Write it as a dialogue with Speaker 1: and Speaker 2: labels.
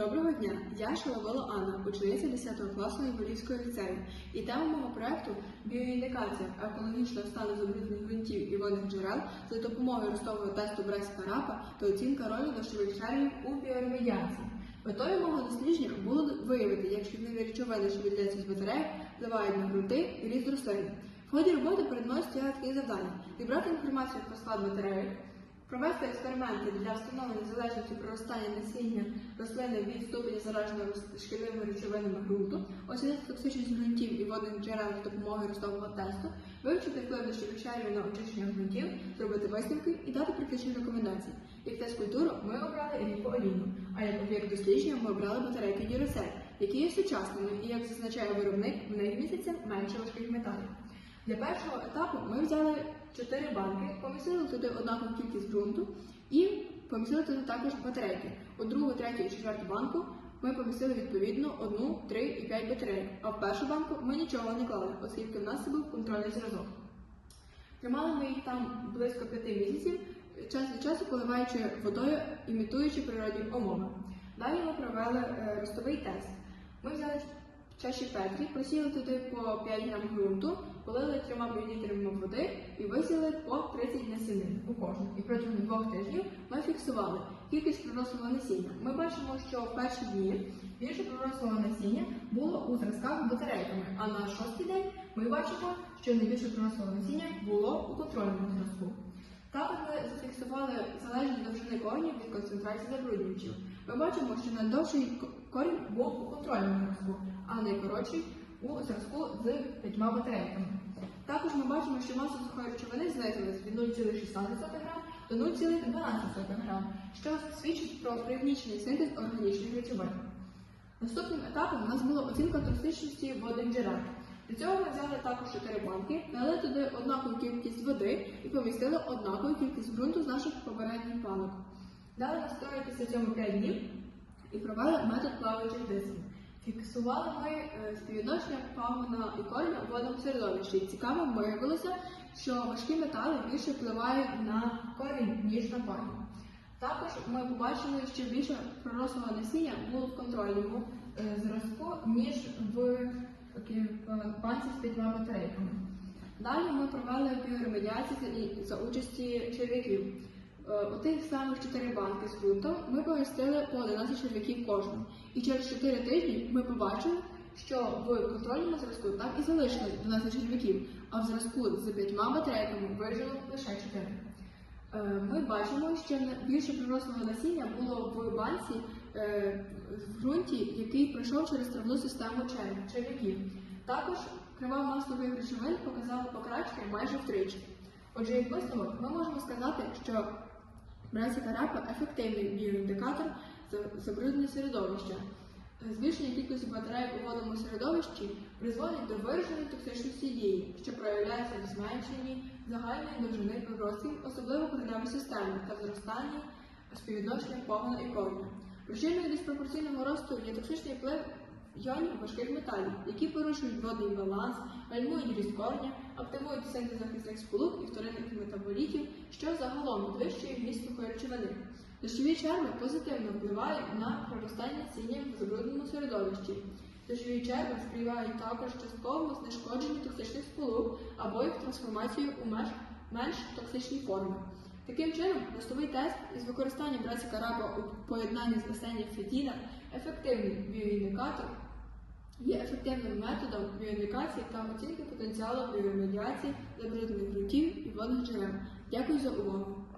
Speaker 1: Доброго дня! Я Шаловола Анна, учениця 10 класу Іволівського ліцею. І тема мого проекту біоіндикація екологічного стану забруднених ґрунтів і водних джерел за допомогою ростового тесту Бреська рапа та оцінка ролі дощових червів у біоремедіації. Метою мого дослідження було виявити, як шкідливі речовини, що виділяються з батареїв, впливають на ґрунти і ріст рослин. В ході роботи перед мною такі завдання: зібрати інформацію про склад батареї, Провести експерименти для встановлення залежності проростання насіння рослини від ступеня зараженого рос- шкідливими речовинами ґрунту, оцінити токсичність ґрунтів і водних джерел за допомогою ростового тесту, вивчити вплив дощових червів на очищення ґрунтів, зробити висновки і дати практичні рекомендації. Як тест культуру ми обрали ріпу олійну, а як об'єкт дослідження ми обрали батарейки Дюрацель, які є сучасними і, як зазначає виробник, в них місяця менше важких металів. Для першого етапу ми взяли 4 банки, помістили туди однакову кількість ґрунту і помістили туди також батарейки. У другу, третю і четверту банку ми помістили відповідно одну, три і п'ять батарейок. А в першу банку ми нічого не клали, оскільки в нас був контрольний зразок. Тримали ми їх там близько п'яти місяців, час від часу поливаючи водою, імітуючи природні умови. Далі ми провели е, ростовий тест. Ми взяли чаші Петрі, посіяли туди по 5 грам ґрунту, полили 3 мл води і висіяли по 30 насінин у кожну. І протягом двох тижнів ми фіксували кількість пророслого насіння. Ми бачимо, що в перші дні більше пророслого насіння було у зразках батарейками, а на шостий день ми бачимо, що найбільше пророслого насіння було у контрольному зразку. Також ми зафіксували залежність довжини коренів від концентрації забруднювачів. Ми бачимо, що найдовший корінь був у контрольному зразку, а найкоротший у зразку з п'ятьма батарейками. Також ми бачимо, що маса сухої речовини знизилась від 0,16 г до 0,12 г, що свідчить про пригнічений синтез органічних речовин. Наступним етапом у нас була оцінка токсичності водних джерел. Для цього ми взяли також 4 банки, налили туди однакову кількість води і помістили однакову кількість ґрунту з наших попередніх банок. Дали настроїли після цього 5 днів і провели метод плаваючих дисків. Фіксували ми е, співвідношення пагона і кореня у водному середовищі. І цікаво виявилося, що важкі метали більше впливають на корінь, ніж на пагін. Також ми побачили, що більше пророслого насіння було в контрольному е, зразку, ніж в банці з п'ятьма батарейками. Далі ми провели біоремедіацію за участі черв'яків. Е, У тих самих 4 банки з ґрунтом ми помістили по 11 черв'яків кожну. І через 4 тижні ми побачили, що в контрольному зразку так і залишилось 12 черв'яків, а в зразку з п'ятьма батарейками вижило лише 4. Е, Ми бачимо, що більше пророслого насіння було в банці е, в ґрунті, який пройшов через травну систему черв'яків. Також крива маслових речовин показала покращення майже втричі. Отже, як висновок, ми можемо сказати, що Брасі карапа ефективний біоіндикатор за- забруднення середовища. Е, Збільшення кількості батарейок у водному середовищі призводить до вираженої токсичності дії, що проявляється в зменшенні загальної довжини приростів, особливо кореневої системи та зростанні співвідношення пагона і кореня. Причиною диспропорційного росту є токсичний вплив йонів важких металів, які порушують водний баланс, гальмують ріст активують синтез захисних сполук і вторинних метаболітів, що загалом підвищує вміст сухої речовини. Дощові черви позитивно впливають на проростання насіння в забрудненому середовищі. Дощові черви сприяють також частковому знешкодженню токсичних сполук або їх трансформацію у менш, менш токсичні форми. Таким чином, ростовий тест із використанням братика раба у поєднанні з насенням фетіна ефективний біоіндикатор є ефективним методом біоіндикації та оцінки потенціалу біоремедіації забруднених ґрунтів і водних джерел. 也就是说，我。